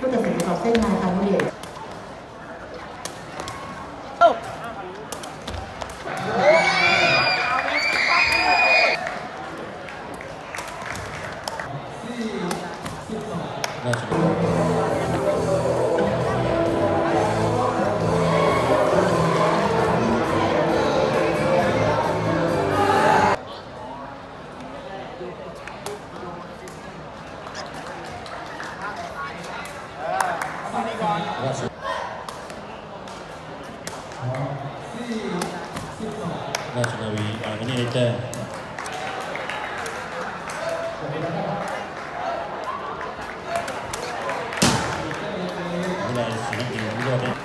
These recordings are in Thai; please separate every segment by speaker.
Speaker 1: ผู้ตัดสินขอบเส้นงานทางเรี
Speaker 2: ยน ราชนาวีอ่าวันนี้ได้แต้มเวลาศิลปินวิโรจน์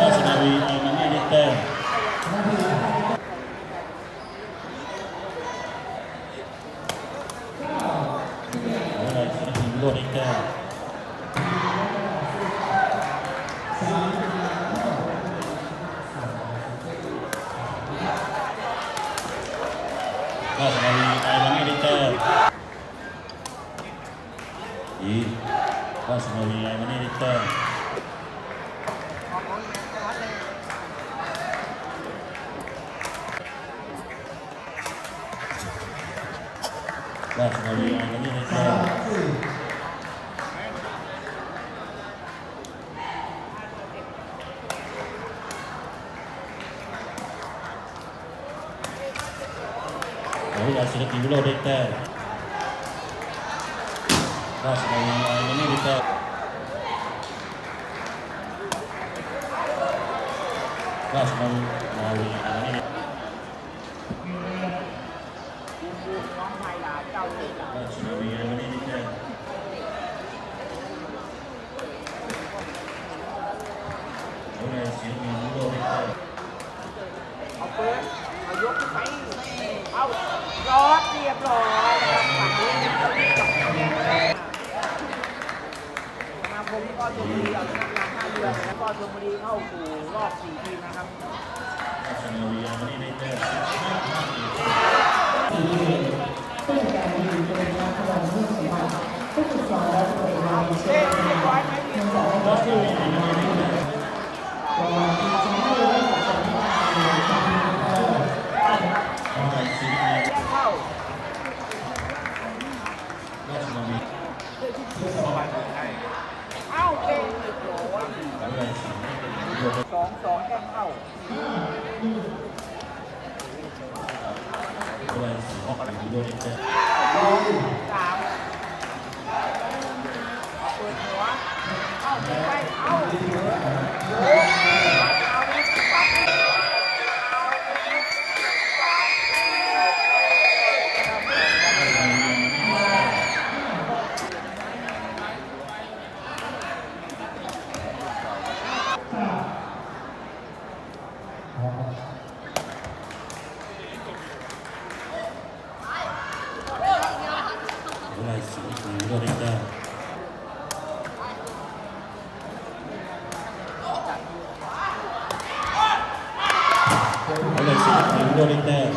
Speaker 2: ราชนาวีอ่าวันนี้ได้แต้มเวลา ศิลปินวิโรจน์ได้แต้มราชนาวีไอวันนี้ได้แต้มอีราชนาวีไอวันนี้ได้แต้มราชนาวีไอวันนี้ได้แต้ม ขอเวลาศิลปินวิโรจน์ได้แต้มราชนาวีไอวันนี้ได้แต้มราชนาวีไอวันนี้ได้ราชนาวีไอวันนี้ได้แต้มขอเวลาศิลปินวิโรจน์ได้แต้ม
Speaker 3: เอาเปิดเอายกขึ้นไปเอารอดเรีย บร้อยนะครับฝั่งนี้นะครับสมาคมก็ชลบุรีเอาชนะงารท่าเรือแล้วก็ชลบุรีเข้าสู่รอบสี่ทีมนะครับ
Speaker 2: ไอวันนี้ได้แต้ม
Speaker 1: ผู้จัดการทีมเป็นนักพลังผู้สมบัติผู้ฝึกสอนและตัวเองในเชื่อมานเนื่องจากได้รับการแต่งงานรางวัลที่จะให้ได้กับสำนักงานในการที่เออ
Speaker 2: ขอเวลาศิลปิน
Speaker 3: แจ้งเข้า
Speaker 2: ราชนาวี
Speaker 3: เอ้าเก่งอีกโห
Speaker 2: ล
Speaker 3: สองสองแก้เข้าสามเอาเปิดหัวเอาไปไปเอาโอ้โหเอาไปปั๊บ
Speaker 2: ขอเวลาศิลปินวิโรจน์ได้แต้ม ขอเวลาศิลปินวิโรจน์ได้แต้ม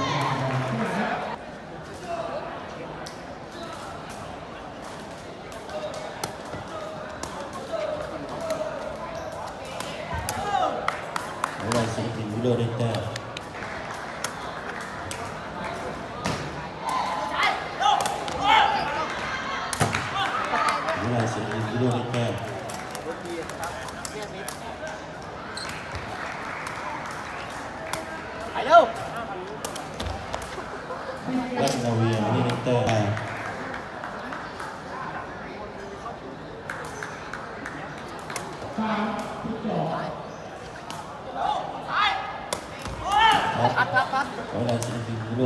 Speaker 2: ขอเวลาศิลปินวิโรจน์ได้แต้มขอเวลาศิลปินวิโรจน์ได้แต้ม ราชนาวีวันนี้ได้แต้มครับขอเวลาศิลปินวิโ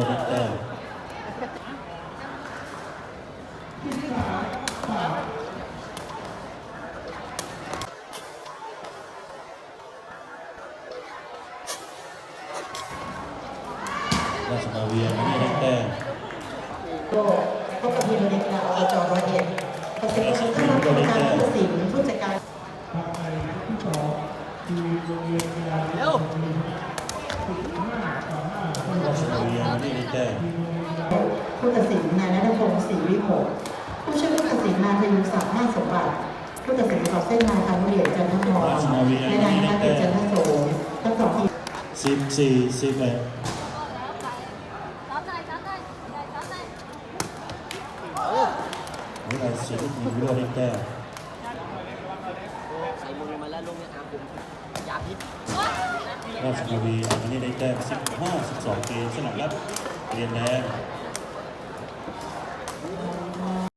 Speaker 2: รจน์ได้แต้มราชนาวีวันนี้ได้แต้ม
Speaker 1: โลกพบกับทีมเด็กดาวอบจร้อยเอ็ดขอบคุณท่านกรรมการผู้ตัดสินผู้จัดการ
Speaker 3: เร็ว
Speaker 2: ราชนาวีวันนี้ได้แต้ม
Speaker 1: ขอบที่หกผู้ช่วยผู้ตัดสินนายพยุงศักดิ์นาคสมบัติผู้ตัดสินขอบเส้นนายพันธุ์เดียจันทพรและนายนักเกียรติจันทโสทั้งสองทีม
Speaker 2: สิบสี่สิบเอ็ด วิไลสิงห์มีวิโรจน์ได้แต้ม
Speaker 3: ใส่มือมาแล้วลงในอาผมยาพิษ
Speaker 2: ราชนาวีอันนี้ได้แต้มสิบห้าสิบสองเกมสนับรับเรียนแดง
Speaker 4: Chắn